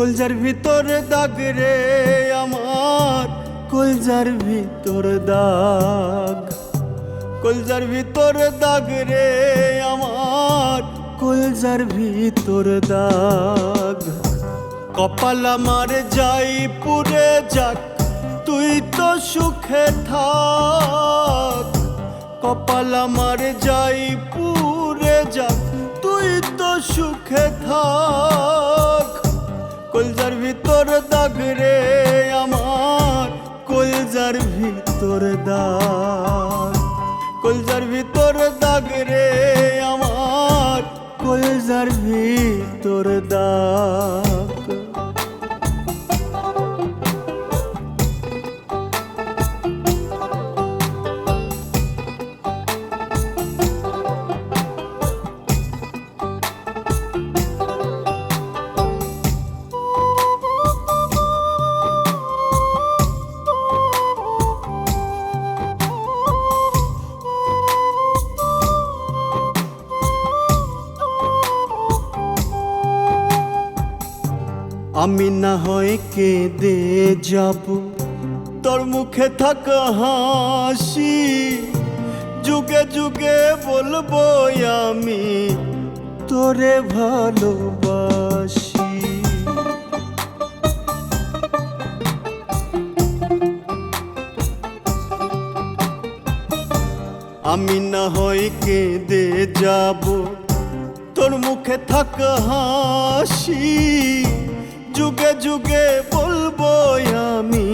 কলজার ভিতর দাগ রে আমার, কলজার ভিতর দাগ। কলজার ভিতর দাগ রে আমার, কলজার ভিতর দাগ। কপাল আমার যাই পুরে যাক, তুই তো সুখে থাক। কপাল আমার যাই পুরে যাক, তুই তো সুখে থাক। ভিতর দাগ। কলজার ভিতর দাগ রে আমার। কলজার ভিতর দাগ। আমি না হয় কেঁদে যাব। তোর মুখে থাকা হাসি, যুগে যুগে বলব আমি তোরে ভালোবাসি। আমি না হয় কেঁদে যাব। তোর মুখে থাকা হাসি যুগে যুগে বলব আমি,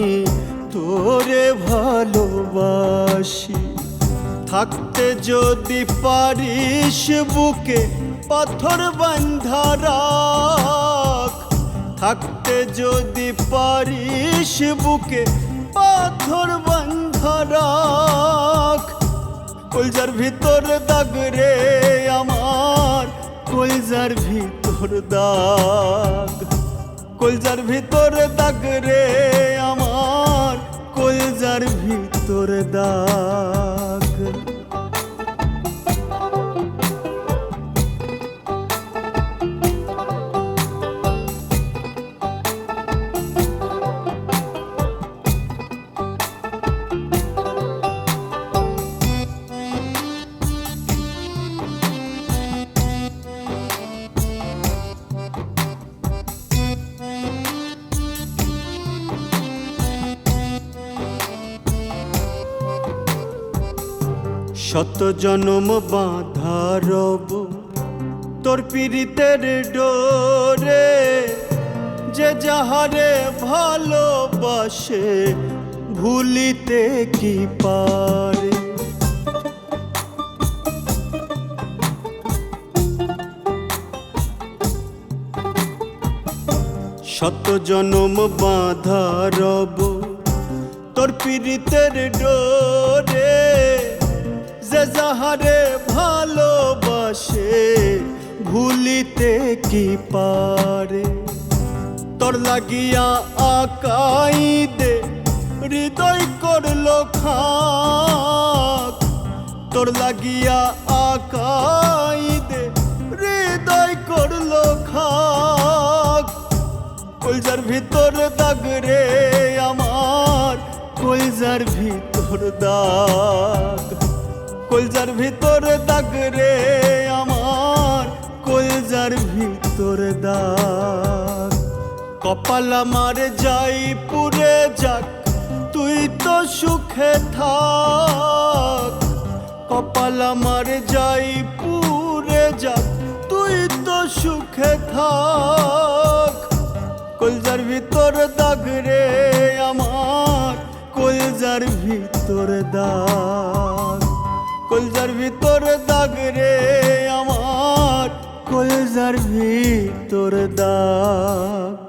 তোরে ভালোবাসি। থাকতে যদি পারিস বুকে পাথর বান্ধা রাখ। থাকতে যদি পারিস বুকে পাথর বান্ধা রাখ। কলজার ভিতর দাগ রে আমার, কলজার ভিতর দাগ। কলজার ভিতর দাগ রে আমার কলজার ভিতর দাগ। শত জনম বাঁধা রব, তোর পীড়িতের ডোরে, যে যাহারে ভালোবাসে, ভুলিতে কি পারে? শত জনম বাঁধা রব, তোর পীড়িতের ডোরে যে যাহারে ভালোবাসে, ভুলিতে কি পারে? তোর লাগিয়া আকাই দে হৃদয় করল খাক তোর লাগিয়া আকাই দে হৃদয় করল খাক কলজার ভিতর দাগ রে আমার, কলজার ভিতর দাগ। কলজার ভিতর দাগ রে আমার, কলজার ভিতর দাগ। কপাল আমার যাই পুরে যাক, তুই তো সুখে থাক। কপাল আমার যাই পুরে যাক, তুই তো সুখে থাক। কলজার ভিতর দাগ রে আমার, কলজার ভিতর দাগ। কলজার ভিতর দাগ রে আমার কলজার ভিতর দাগ।